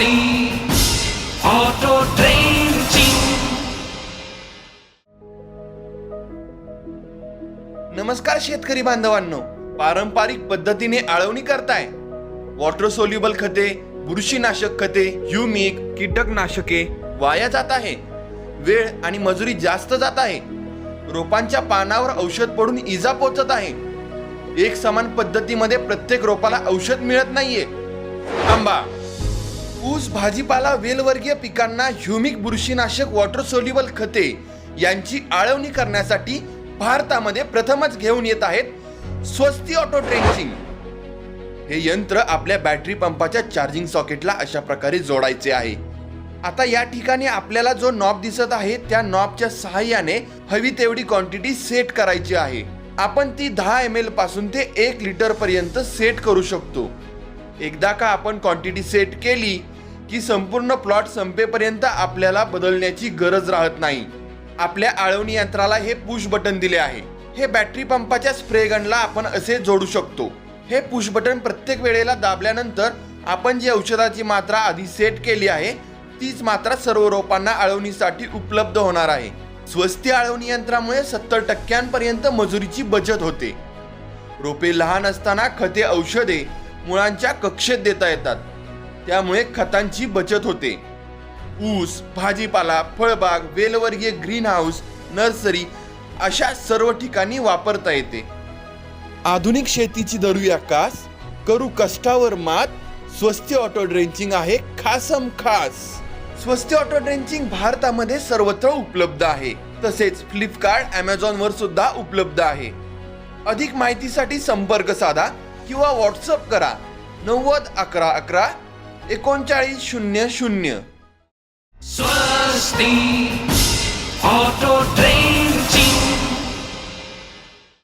Auto drenching नमस्कार शेतकरी बांधवांनो. पारंपरिक पद्धतीने आळवणी करताय. वॉटर सोल्युबल खते बुरशीनाशक खते ह्युमिक कीटकनाशके वाया जात आहे. वेळ आणि मजुरी जास्त जात आहे. रोपांच्या पानावर औषध पडून इजा पोचत आहे. एक समान पद्धतीमध्ये प्रत्येक रोपाला औषध मिळत नाहीये. आंबा ऊस भाजीपाला वेलवर्गीय पिकांना ह्युमिक बुरशीनाशक वॉटर सोल्युबल खते यांची आळवणी करण्यासाठी भारतामध्ये प्रथमच घेऊन येत आहेत स्वस्ती ऑटो ट्रेंचिंग हे यंत्र आपल्या बॅटरी पंपाच्या चार्जिंग सॉकेटला अशा प्रकारे जोडायचे आहे. आता या ठिकाणी आपल्याला जो नॉब दिसत आहे त्या नॉबच्या सहाय्याने हवी तेवढी क्वांटिटी सेट करायची आहे. आपण ती दहा एम एलपासून ते एक लिटर पर्यंत सेट करू शकतो. एकदा का आपण क्वांटिटी सेट केली की संपूर्ण प्लॉट संपेपर्यंत आपल्याला बदलण्याची गरज राहत नाही. आपल्या आळवणी यंत्राला हे पुश बटन दिले आहे. हे बॅटरी पंपाच्या स्प्रे गनला आपण असे जोडू शकतो. हे पुश बटन प्रत्येक वेळेला दाबल्यानंतर आपण जी औषधाची मात्रा आधी सेट केली आहे तीच मात्रा सर्व रोपांना आळवणीसाठी उपलब्ध होणार आहे. स्वस्ती आळवणी यंत्रामुळे सत्तर टक्क्यांपर्यंत मजुरीची बचत होते. रोपे लहान असताना खते औषधे मुळांच्या कक्षेत देता येतात. त्यामुळे खतांची बचत होते. ऊस भाजीपाला फळबाग वेलवर्गीय ग्रीन हाऊस नर्सरी अशा सर्व ठिकाणी वापरता येते. आधुनिक शेतीची धरूया कास करू कष्टावर मात स्वस्ती ऑटो ड्रेंचिंग आहे खासम खास. स्वस्ती ऑटो ड्रेंचिंग भारतामध्ये सर्वत्र उपलब्ध आहे. तसेच फ्लिपकार्ट अमेझॉन वर सुद्धा उपलब्ध आहे. अधिक माहितीसाठी संपर्क साधा किंवा व्हॉट्सअप करा. नव्वद अकरा अकरा एकोणचाळीस शून्य शून्य. स्वस्ती.